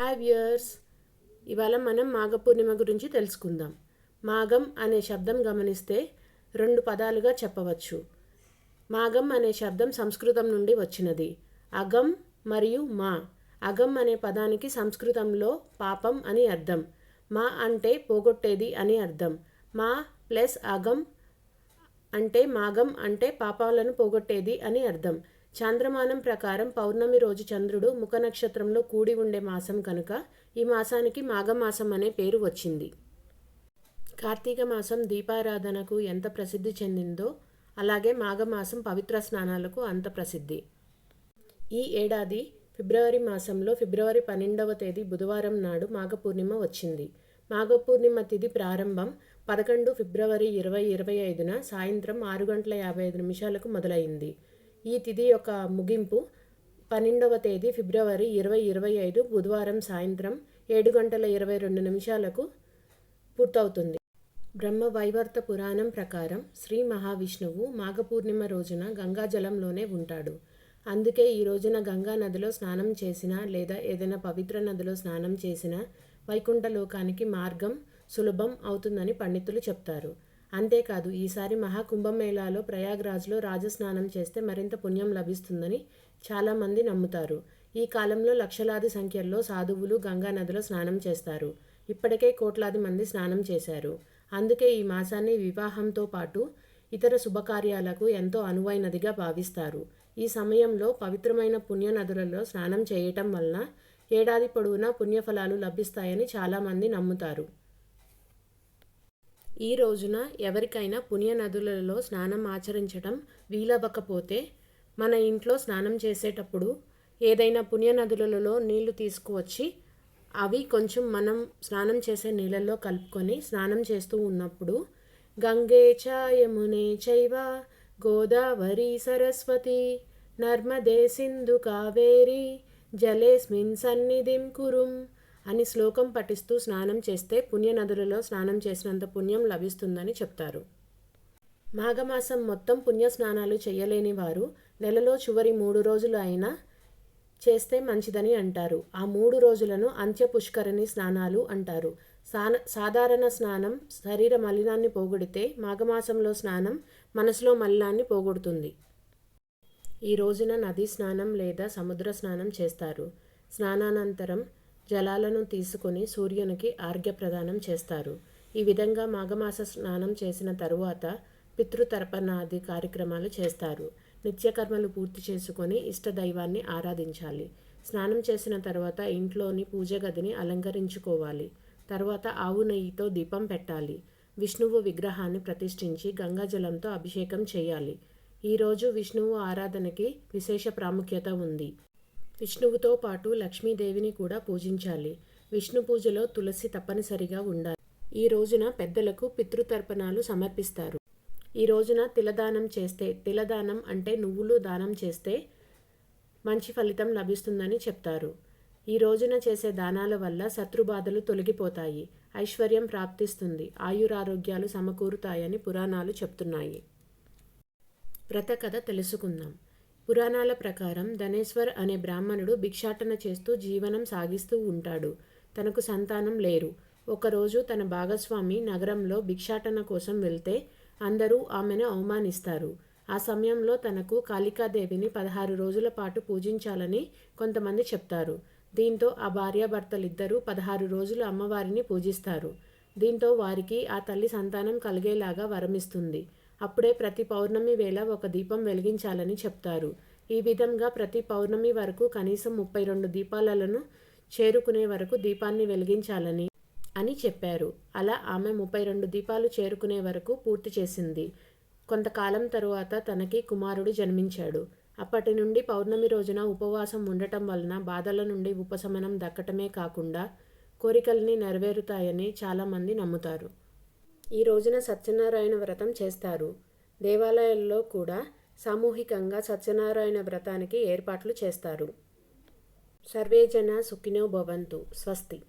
Hi viewers ఇవాళ మనం మాఘ పూర్ణిమ గురించి తెలుసుకుందాం. మాఘం అనే శబ్దం గమనిస్తే రెండు పదాలుగా చెప్పవచ్చు. మాఘం అనే శబ్దం సంస్కృతం నుండి వచ్చినది. అగం మరియు మా. అగం అనే పదానికి సంస్కృతంలో పాపం అని అర్థం. మా అంటే పోగొట్టేది అని అర్థం. మా ప్లస్ అగం అంటే మాఘం అంటే పాపాలను పోగొట్టేది అని అర్థం. చాంద్రమానం ప్రకారం పౌర్ణమి రోజు చంద్రుడు ముఖ నక్షత్రంలో కూడి ఉండే మాసం కనుక ఈ మాసానికి మాఘమాసం అనే పేరు వచ్చింది. కార్తీక మాసం దీపారాధనకు ఎంత ప్రసిద్ధి చెందిందో అలాగే మాఘమాసం పవిత్ర స్నానాలకు అంత ప్రసిద్ధి. ఈ ఏడాది ఫిబ్రవరి మాసంలో ఫిబ్రవరి పన్నెండవ తేదీ బుధవారం నాడు మాఘ పూర్ణిమ వచ్చింది. మాఘ పూర్ణిమ తిథి ప్రారంభం పదకొండు ఫిబ్రవరి ఇరవై ఇరవై ఐదున సాయంత్రం ఆరు గంటల యాభై ఐదు నిమిషాలకు మొదలైంది. ఈ తిథి యొక్క ముగింపు పన్నెండవ తేదీ ఫిబ్రవరి ఇరవై ఇరవై ఐదు బుధవారం సాయంత్రం ఏడు గంటల ఇరవై రెండు నిమిషాలకు పూర్తవుతుంది. బ్రహ్మ వైవర్త పురాణం ప్రకారం శ్రీ మహావిష్ణువు మాఘపూర్ణిమ రోజున గంగాజలంలోనే ఉంటాడు. అందుకే ఈ రోజున గంగా నదిలో స్నానం చేసినా లేదా ఏదైనా పవిత్ర నదిలో స్నానం చేసినా వైకుంఠలోకానికి మార్గం సులభం అవుతుందని పండితులు చెప్తారు. అంతేకాదు ఈసారి మహాకుంభమేళాలో ప్రయాగ్రాజ్లో రాజస్నానం చేస్తే మరింత పుణ్యం లభిస్తుందని చాలామంది నమ్ముతారు. ఈ కాలంలో లక్షలాది సంఖ్యల్లో సాధువులు గంగా నదిలో స్నానం చేస్తారు. ఇప్పటికే కోట్లాది మంది స్నానం చేశారు. అందుకే ఈ మాసాన్ని వివాహంతో పాటు ఇతర శుభకార్యాలకు ఎంతో అనువైనదిగా భావిస్తారు. ఈ సమయంలో పవిత్రమైన పుణ్య నదులలో స్నానం చేయటం వలన ఏడాది పొడవునా పుణ్యఫలాలు లభిస్తాయని చాలామంది నమ్ముతారు. ఈ రోజున ఎవరికైనా పుణ్య నదులలో స్నానం ఆచరించడం వీలవ్వకపోతే మన ఇంట్లో స్నానం చేసేటప్పుడు ఏదైనా పుణ్య నదులలో నీళ్ళు తీసుకువచ్చి అవి కొంచెం మనం స్నానం చేసే నీళ్ళల్లో కలుపుకొని స్నానం చేస్తూ ఉన్నప్పుడు గంగే చ యమునే చైవ గోదావరి సరస్వతి నర్మదే సింధు కావేరి జలేస్మిన్ సన్నిధిం కురుం అని శ్లోకం పఠిస్తూ స్నానం చేస్తే పుణ్యనదులలో స్నానం చేసినంత పుణ్యం లభిస్తుందని చెప్తారు. మాఘమాసం మొత్తం పుణ్య స్నానాలు చేయలేని వారు నెలలో చివరి మూడు రోజులు అయినా చేస్తే మంచిదని అంటారు. ఆ మూడు రోజులను అంత్య పుష్కరిణి స్నానాలు అంటారు. సాన సాధారణ స్నానం శరీర మలినాన్ని పోగొడితే మాఘమాసంలో స్నానం మనసులో మలినాన్ని పోగొడుతుంది. ఈ రోజున నదీ స్నానం లేదా సముద్ర స్నానం చేస్తారు. స్నానానంతరం జలాలను తీసుకొని సూర్యునికి ఆర్ఘ్యప్రదానం చేస్తారు. ఈ విధంగా మాఘమాస స్నానం చేసిన తరువాత పితృతర్పణాది కార్యక్రమాలు చేస్తారు. నిత్యకర్మలు పూర్తి చేసుకొని ఇష్టదైవాన్ని ఆరాధించాలి. స్నానం చేసిన తర్వాత ఇంట్లోని పూజ గదిని అలంకరించుకోవాలి. తర్వాత ఆవు నెయ్యితో దీపం పెట్టాలి. విష్ణువు విగ్రహాన్ని ప్రతిష్ఠించి గంగాజలంతో అభిషేకం చేయాలి. ఈరోజు విష్ణువు ఆరాధనకి విశేష ప్రాముఖ్యత ఉంది. విష్ణువుతో పాటు లక్ష్మీదేవిని కూడా పూజించాలి. విష్ణు పూజలో తులసి తప్పనిసరిగా ఉండాలి. ఈ రోజున పెద్దలకు పితృతర్పణాలు సమర్పిస్తారు. ఈ రోజున తిలదానం చేస్తే తిలదానం అంటే నువ్వులు దానం చేస్తే మంచి ఫలితం లభిస్తుందని చెప్తారు. ఈ రోజున చేసే దానాల వల్ల శత్రుబాధలు తొలగిపోతాయి. ఐశ్వర్యం ప్రాప్తిస్తుంది. ఆయురారోగ్యాలు సమకూరుతాయని పురాణాలు చెప్తున్నాయి. వ్రత కథ తెలుసుకుందాం. పురాణాల ప్రకారం ధనేశ్వర్ అనే బ్రాహ్మణుడు భిక్షాటన చేస్తూ జీవనం సాగిస్తూ ఉంటాడు. తనకు సంతానం లేరు. ఒకరోజు తన భాగస్వామి నగరంలో భిక్షాటన కోసం వెళ్తే అందరూ ఆమెను అవమానిస్తారు. ఆ సమయంలో తనకు కాళికాదేవిని పదహారు రోజుల పాటు పూజించాలని కొంతమంది చెప్తారు. దీంతో ఆ భార్యాభర్తలిద్దరూ పదహారు రోజులు అమ్మవారిని పూజిస్తారు. దీంతో వారికి ఆ తల్లి సంతానం కలిగేలాగా వరమిస్తుంది. అప్పుడే ప్రతి పౌర్ణమి వేళ ఒక దీపం వెలిగించాలని చెప్తారు. ఈ విధంగా ప్రతి పౌర్ణమి వరకు కనీసం ముప్పై రెండు దీపాలను చేరుకునే వరకు దీపాన్ని వెలిగించాలని అని చెప్పారు. అలా ఆమె ముప్పై రెండు దీపాలు చేరుకునే వరకు పూర్తి చేసింది. కొంతకాలం తరువాత తనకి కుమారుడు జన్మించాడు. అప్పటి నుండి పౌర్ణమి రోజున ఉపవాసం ఉండటం వలన బాధల నుండి ఉపశమనం దక్కటమే కాకుండా కోరికల్ని నెరవేరుతాయని చాలామంది నమ్ముతారు. ఈ రోజున సత్యనారాయణ వ్రతం చేస్తారు. దేవాలయాల్లో కూడా సామూహికంగా సత్యనారాయణ వ్రతానికి ఏర్పాట్లు చేస్తారు. సర్వేజన సుఖినో భవంతు. స్వస్తి.